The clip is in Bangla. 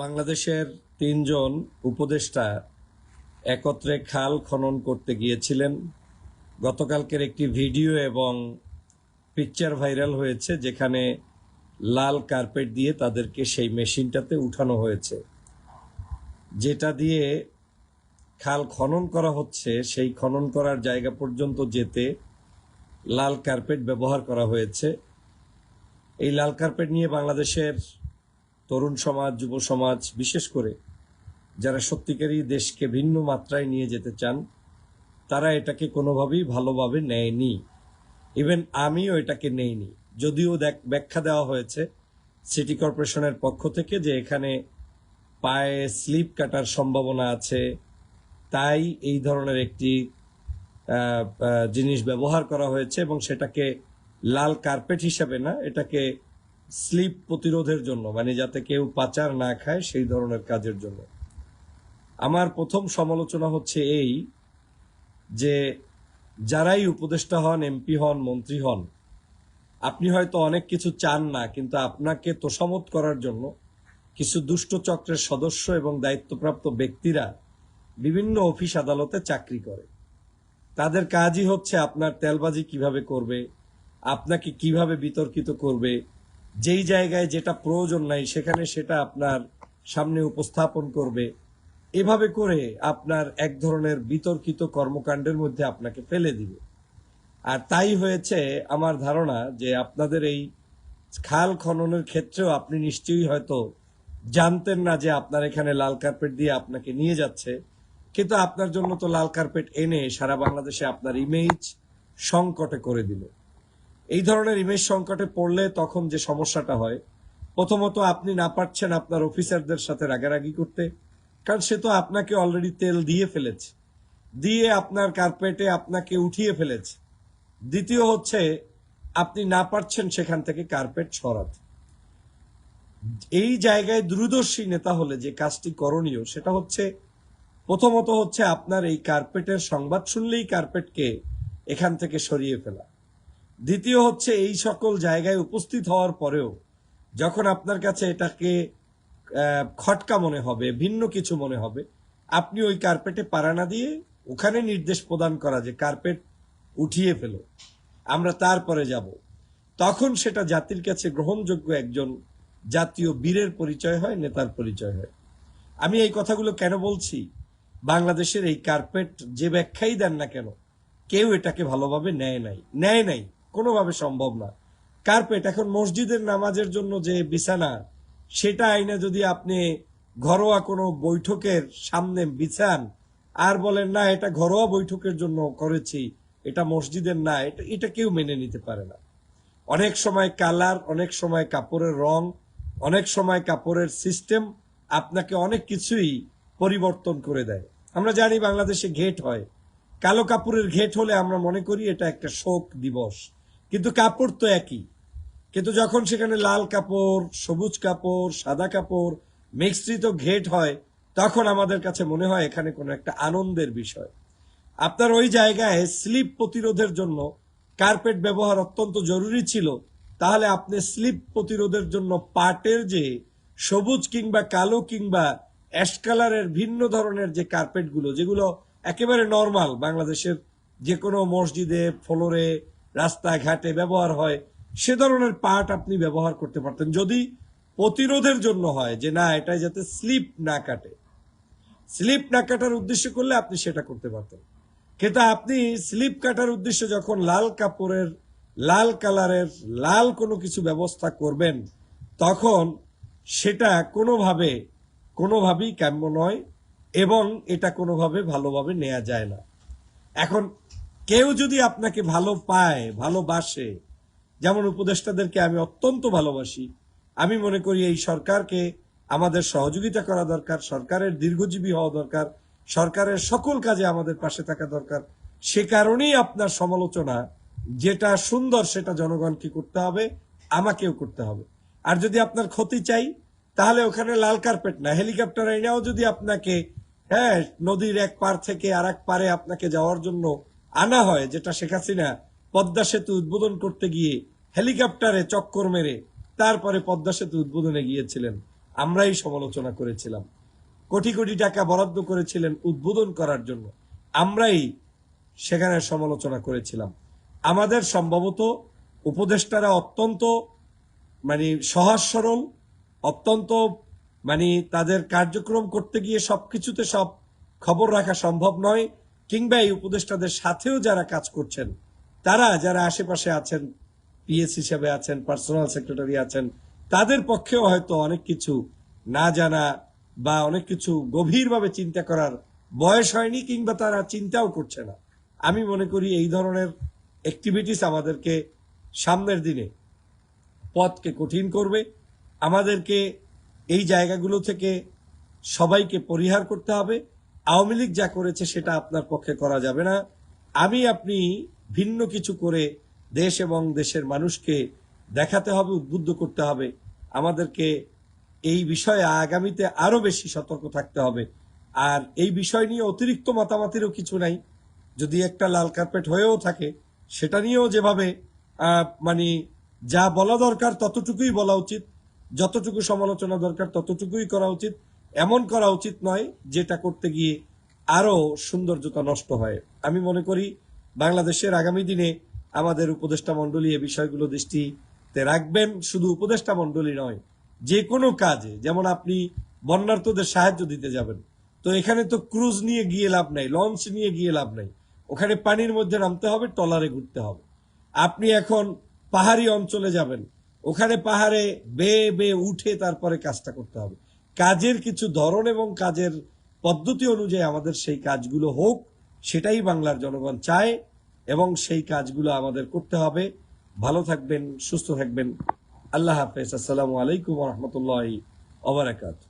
বাংলাদেশের তিনজন উপদেষ্টা একত্রে খাল খনন করতে গিয়েছিলেন। গতকালকের একটি ভিডিও এবং পিকচার ভাইরাল হয়েছে, যেখানে লাল কার্পেট দিয়ে তাদেরকে সেই মেশিনটাতে উঠানো হয়েছে। যেটা দিয়ে খাল খনন করা হচ্ছে, সেই খনন করার জায়গা পর্যন্ত যেতে লাল কার্পেট ব্যবহার করা হয়েছে। এই লাল কার্পেট নিয়ে বাংলাদেশের তরুণ সমাজ, যুব সমাজ, বিশেষ করে যারা সত্যিকারই দেশকে ভিন্ন মাত্রায় নিয়ে যেতে চান, তারা এটাকে কোনোভাবেই ভালোভাবে নেয়নি। ইভেন আমিও এটাকে নেইনি। যদিও দেখ- ব্যাখ্যা দেওয়া হয়েছে সিটি কর্পোরেশনের পক্ষ থেকে যে এখানে পায়ে স্লিপ কাটার সম্ভাবনা আছে। তাই এই ধরনের একটি জিনিস ব্যবহার করা হয়েছে এবং সেটাকে লাল কার্পেট হিসাবে না, এটাকে স্লিপ প্রতিরোধের জন্য মানে যাতে কেউ পাচার না খায় সেই ধরনের কাজের জন্য। আমার প্রথম সমালোচনা হচ্ছে এই যে, যারাই উপদেষ্টা হন, এমপি হন, মন্ত্রী হন, আপনি হয়তো অনেক কিছু চান না, কিন্তু আপনাকে তোষামত করার জন্য কিছু দুষ্ট চক্রের সদস্য এবং দায়িত্বপ্রাপ্ত ব্যক্তিরা বিভিন্ন অফিস আদালতে চাকরি করে। তাদের কাজই হচ্ছে আপনার তেলবাজি কীভাবে করবে, আপনাকে কীভাবে বিতর্কিত করবে যেই জায়গায় যেটা প্রয়োজন নাই, সেখানে সেটা আপনার সামনে উপস্থাপন করবে। এভাবে করে আপনার এক ধরনের বিতর্কিত কর্মকাণ্ডের মধ্যে আপনাকে ফেলে দিবে। আর তাই হয়েছে আমার ধারণা যে আপনাদের এই খাল খননের ক্ষেত্রেও আপনি নিশ্চয়ই হয়তো জানতেন না যে আপনার এখানে লাল কার্পেট দিয়ে আপনাকে নিয়ে যাচ্ছে। কিন্তু আপনার জন্য তো লাল কার্পেট এনে সারা বাংলাদেশে আপনার ইমেজ সংকটে করে দিল। এই ধরনের ইমেজ সংকটে পড়লে তখন যে সমস্যাটা হয়, প্রথমত আপনি না পারছেন আপনার অফিসারদের সাথে রাগারাগি করতে, কারণ সে তো আপনাকে অলরেডি তেল দিয়ে ফেলেছে। দিয়ে আপনার কার্পেটে আপনাকে উঠিয়ে ফেলেছে। দ্বিতীয় হচ্ছে, আপনি না পারছেন সেখান থেকে কার্পেট সরাতে। এই জায়গায় দূরদর্শী নেতা হলে যে কাজটি করণীয়, সেটা হচ্ছে, প্রথমত হচ্ছে আপনার এই কার্পেটের সংবাদ শুনলেই কার্পেটকে এখান থেকে সরিয়ে ফেলা। দ্বিতীয় হচ্ছে এই সকল জায়গায় উপস্থিত হওয়ার পরেও যখন আপনার কাছে এটাকে খটকা মনে হবে, ভিন্ন কিছু মনে হবে, আপনি ওই কার্পেটে পাড়া না দিয়ে ওখানে নির্দেশ প্রদান করা যে কার্পেট উঠিয়ে ফেলো, আমরা তারপরে যাব। তখন সেটা জাতির কাছে গ্রহণযোগ্য একজন জাতীয় বীরের পরিচয় হয়, নেতার পরিচয় হয়। আমি এই কথাগুলো কেন বলছি? বাংলাদেশের এই কার্পেট যে ব্যাখ্যাই দেন না কেন, কেউ এটাকে ভালোভাবে নেয় নাই। নেয় নাই। কোনোভাবে সম্ভব না। কার্পেট এখন মসজিদের নামাজের জন্য যে বিছানা, সেটা আইনে যদি আপনি ঘরোয়া কোনো বৈঠকের সামনে বিছান, আর বলেন, না, এটা ঘরোয়া বৈঠকের জন্য করেছি, এটা মসজিদের না, এটা এটা কেউ মেনে নিতে পারে না। অনেক সময় কালার, অনেক সময় কাপড়ের রং, অনেক সময় কাপড়ের সিস্টেম আপনাকে অনেক কিছুই পরিবর্তন করে দেয়। আমরা জানি বাংলাদেশে ঘেট হয়। কালো কাপড়ের ঘেট হলে আমরা মনে করি এটা একটা শোক দিবস। কিন্তু কাপড় তো একই। কিন্তু যখন সেখানে লাল কাপড়, সবুজ কাপড়, সাদা কাপড়, মিশ্রিত ঘেট হয়, তখন আমাদের কাছে মনে হয় এখানে কোনো একটা আনন্দের বিষয়। আপনার ওই জায়গায় স্লিপ প্রতিরোধের জন্য কার্পেট ব্যবহার অত্যন্ত জরুরি ছিল। তাহলে আপনি স্লিপ প্রতিরোধের জন্য পাটের যে সবুজ কিংবা কালো কিংবা অ্যাশ কালারের ভিন্ন ধরনের যে কার্পেটগুলো, যেগুলো একেবারে নর্মাল, বাংলাদেশের যে কোনো মসজিদে, ফ্লোরে রাস্তাঘাটে ব্যবহার হয়, সে ধরনের পাট আপনি ব্যবহার করতে পারতেন। যদি প্রতিরোধের জন্য হয় যে না, এটাই যাতে স্লিপ না কাটে। স্লিপ না কাটার উদ্দেশ্য করলে আপনি সেটা করতে পারতেন। কিন্তু আপনি স্লিপ কাটার উদ্দেশ্যে যখন লাল কাপড়ের, লাল কালারের, লাল কোনো কিছু ব্যবস্থা করবেন, তখন সেটা কোনোভাবে, কোনোভাবেই কাম্য নয় এবং এটা কোনোভাবে ভালোভাবে নেওয়া যায় না। এখন কেউ যদি আপনাকে ভালো পায় ভালোবাসে যেমন উপদেষ্টাদেরকে আমি অত্যন্ত ভালোবাসি, আমি মনে করি এই সরকারকে আমাদের সহযোগিতা করা দরকার, সরকারের দীর্ঘজীবী হওয়া দরকার, সরকারের সকল কাজে আমাদের পাশে থাকা দরকার। সে কারণেই আপনার সমালোচনা, যেটা সুন্দর সেটা জনগণকে করতে হবে, আমাকেও করতে হবে। আর যদি আপনার ক্ষতি চাই, তাহলে ওখানে লাল কার্পেট না, হেলিকপ্টার এনেও যদি আপনাকে হ্যাঁ নদীর এক পার থেকে আর এক পারে আপনাকে যাওয়ার জন্য আনা হয়, যেটা শেখ হাসিনা পদ্মা সেতু উদ্বোধন করতে গিয়ে হেলিকপ্টারে চক্কর মেরে তারপরে পদ্মা সেতু উদ্বোধনে গিয়েছিলেন। আমরাই সমালোচনা করেছিলাম। কোটি কোটি টাকা বরাদ্দ করেছিলেন উদ্বোধন করার জন্য। আমরাই সেখানে সমালোচনা করেছিলাম। আমাদের সম্ভবত উপদেষ্টারা অত্যন্ত মানে সহজ সরল অত্যন্ত মানে তাদের কার্যক্রম করতে গিয়ে সবকিছুতে সব খবর রাখা সম্ভব নয়। কিংবা এই উপদেষ্টাদের সাথেও যারা কাজ করছেন, তারা যারা আশেপাশে আছেন পিএস হিসেবে আছেন পার্সোনাল সেক্রেটারি আছেন, তাদের পক্ষেও হয়তো অনেক কিছু না জানা বা অনেক কিছু গভীরভাবে চিন্তা করার বয়স হয়নি কিংবা তারা চিন্তাও করছে না। আমি মনে করি এই ধরনের অ্যাক্টিভিটিস আমাদেরকে সামনের দিনে পথকে কঠিন করবে। আমাদেরকে এই জায়গাগুলো থেকে সবাইকে পরিহার করতে হবে। আওয়ামী লীগ যা করেছে সেটা আপনার পক্ষে করা যাবে না। আমি, আপনি ভিন্ন কিছু করে দেশ এবং দেশের মানুষকে দেখাতে হবে, উদ্বুদ্ধ করতে হবে। আমাদেরকে এই বিষয়ে আগামীতে আরও বেশি সতর্ক থাকতে হবে। আর এই বিষয় নিয়ে অতিরিক্ত মাতামাতিরও কিছু নাই। যদি একটা লাল কার্পেট হয়েও থাকে, সেটা নিয়েও যেভাবে মানে যা বলা দরকার ততটুকুই বলা উচিত, যতটুকু সমালোচনা দরকার ততটুকুই করা উচিত। এমন করা উচিত নয় যেটা করতে গিয়ে আরও সৌন্দর্যতা নষ্ট হয়। আমি মনে করি বাংলাদেশের আগামী দিনে আমাদের উপদেষ্টা মণ্ডলী এ বিষয়গুলো দৃষ্টিতে রাখবেন, শুধু উপদেষ্টা মণ্ডলী নয় যে কোনো কাজে, যেমন আপনি বন্যার্থদের সাহায্য দিতে যাবেন। তো এখানে তো ক্রুজ নিয়ে গিয়ে লাভ নাই, লঞ্চ নিয়ে গিয়ে লাভ নাই। ওখানে পানির মধ্যে নামতে হবে টলারে ঘুরতে হবে। আপনি এখন পাহাড়ি অঞ্চলে যাবেন, ওখানে পাহাড়ে বেয়ে বেয়ে উঠে তারপরে কাজটা করতে হবে। কাজের কিছু ধরন এবং কাজের পদ্ধতি অনুযায়ী আমাদের সেই কাজগুলো হোক, সেটাই বাংলার জনগণ চায় এবং সেই কাজগুলো আমাদের করতে হবে। ভালো থাকবেন, সুস্থ থাকবেন। আল্লাহ হাফেজ। আসসালামু আলাইকুম রহমতুল্লাহ ওবরাকাত